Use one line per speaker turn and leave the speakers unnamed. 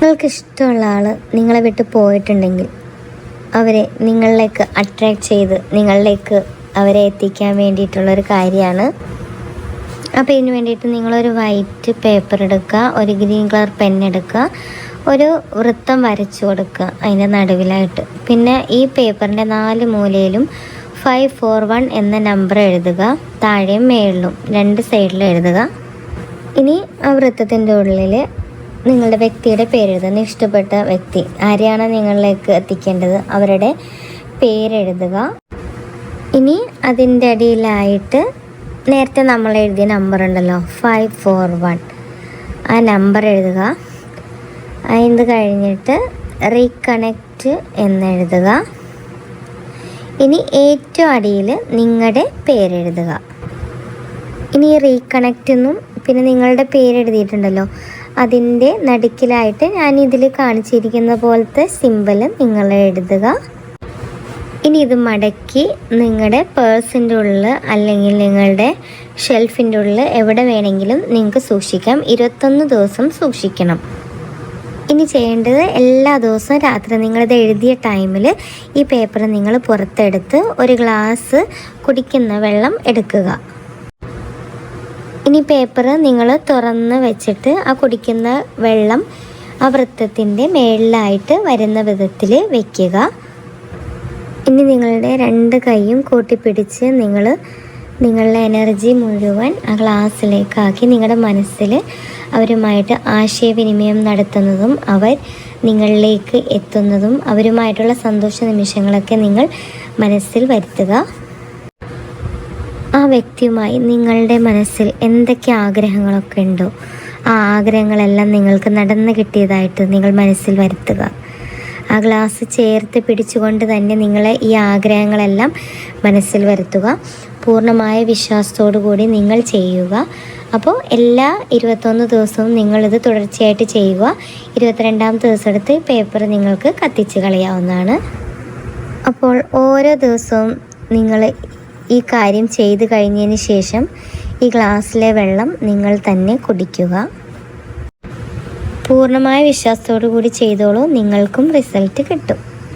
നിങ്ങൾക്ക് ഇഷ്ടമുള്ള ആൾ നിങ്ങളെ വിട്ട് പോയിട്ടുണ്ടെങ്കിൽ അവരെ നിങ്ങളിലേക്ക് അട്രാക്റ്റ് ചെയ്ത് നിങ്ങളിലേക്ക് അവരെ എത്തിക്കാൻ വേണ്ടിയിട്ടുള്ളൊരു കാര്യമാണ്. അപ്പോൾ ഇതിന് വേണ്ടിയിട്ട് നിങ്ങളൊരു വൈറ്റ് പേപ്പർ എടുക്കുക ഒരു ഗ്രീൻ കളർ പെൻ എടുക്കുക ഒരു വൃത്തം വരച്ചു കൊടുക്കുക അതിന്റെ നടുവിലായിട്ട്. പിന്നെ ഈ പേപ്പറിന്റെ നാല് മൂലയിലും ഫൈവ് ഫോർ വൺ എന്ന നമ്പർ എഴുതുക താഴെയും മേളിലും രണ്ട് സൈഡിലും എഴുതുക. ഇനി ആ വൃത്തത്തിന്റെ ഉള്ളിൽ നിങ്ങളുടെ വ്യക്തിയുടെ പേരെഴുതുക ഇഷ്ടപ്പെട്ട വ്യക്തി ആരെയാണ് നിങ്ങളിലേക്ക് എത്തിക്കേണ്ടത്? അവരുടെ പേരെഴുതുക. ഇനി അതിന്റെ അടിയിലായിട്ട് നേരത്തെ നമ്മൾ എഴുതിയ നമ്പർ ഉണ്ടല്ലോ. ഫൈവ് ഫോർ വൺ ആ നമ്പർ എഴുതുക. അതിന് കഴിഞ്ഞിട്ട് റീകണക്റ്റ് എന്നെഴുതുക ഇനി ഏറ്റവും അടിയിൽ നിങ്ങളുടെ പേരെഴുതുക. ഇനി റീകണക്റ്റ് എന്നും പിന്നെ നിങ്ങളുടെ പേര് എഴുതിയിട്ടുണ്ടല്ലോ അതിന്റെ നടുക്കിലായിട്ട് ഞാൻ ഇതിൽ കാണിച്ചിരിക്കുന്ന പോലത്തെ സിമ്പൽ നിങ്ങൾ എഴുതുക. ഇനി ഇത് മടക്കി നിങ്ങളുടെ പേഴ്സിന്റെ ഉള്ളിൽ അല്ലെങ്കിൽ നിങ്ങളുടെ ഷെൽഫിന്റെ ഉള്ളിൽ എവിടെ വേണമെങ്കിലും നിങ്ങൾക്ക് സൂക്ഷിക്കാം. ഇരുപത്തൊന്ന് ദിവസം സൂക്ഷിക്കണം. ഇനി ചെയ്യേണ്ടത് എല്ലാ ദിവസവും രാത്രി നിങ്ങളിത് എഴുതിയ ടൈമിൽ ഈ പേപ്പർ നിങ്ങൾ പുറത്തെടുത്ത് ഒരു ഗ്ലാസ് കുടിക്കുന്ന വെള്ളം എടുക്കുക. ഇനി പേപ്പർ നിങ്ങൾ തുറന്ന് വെച്ചിട്ട് ആ കുടിക്കുന്ന വെള്ളം ആ വൃത്തത്തിന്റെ മേളിലായിട്ട് വരുന്ന വിധത്തിൽ വയ്ക്കുക ഇനി നിങ്ങളുടെ രണ്ട് കൈയും കൂട്ടിപ്പിടിച്ച് നിങ്ങൾ നിങ്ങളുടെ എനർജി മുഴുവൻ ആ ഗ്ലാസ്സിലേക്കാക്കി നിങ്ങളുടെ മനസ്സിൽ അവരുമായിട്ട് ആശയവിനിമയം നടത്തുന്നതും അവർ നിങ്ങളിലേക്ക് എത്തുന്നതും അവരുമായിട്ടുള്ള സന്തോഷ നിമിഷങ്ങളൊക്കെ നിങ്ങൾ മനസ്സിൽ വരുത്തുക. ആ വ്യക്തിയുമായി നിങ്ങളുടെ മനസ്സിൽ എന്തൊക്കെ ആഗ്രഹങ്ങളൊക്കെ ഉണ്ടോ? ആ ആഗ്രഹങ്ങളെല്ലാം നിങ്ങൾക്ക് നടന്നു കിട്ടിയതായിട്ട് നിങ്ങൾ മനസ്സിൽ വരുത്തുക. ആ ഗ്ലാസ് ചേർത്ത് പിടിച്ചുകൊണ്ട് തന്നെ നിങ്ങളെ ഈ ആഗ്രഹങ്ങളെല്ലാം മനസ്സിൽ വരുത്തുക. പൂർണമായ വിശ്വാസത്തോടു കൂടി നിങ്ങൾ ചെയ്യുക. അപ്പോൾ എല്ലാ ഇരുപത്തൊന്ന് ദിവസവും നിങ്ങളിത് തുടർച്ചയായിട്ട് ചെയ്യുക. ഇരുപത്തിരണ്ടാം ദിവസം എടുത്ത് പേപ്പർ നിങ്ങൾക്ക് കത്തിച്ച് കളയാവുന്നതാണ്. അപ്പോൾ ഓരോ ദിവസവും നിങ്ങൾ ഈ കാര്യം ചെയ്തു കഴിഞ്ഞതിന് ശേഷം ഈ ഗ്ലാസ്സിലെ വെള്ളം നിങ്ങൾ തന്നെ കുടിക്കുക. പൂർണമായ വിശ്വാസത്തോടു കൂടി ചെയ്തോളൂ. നിങ്ങൾക്കും റിസൾട്ട് കിട്ടും.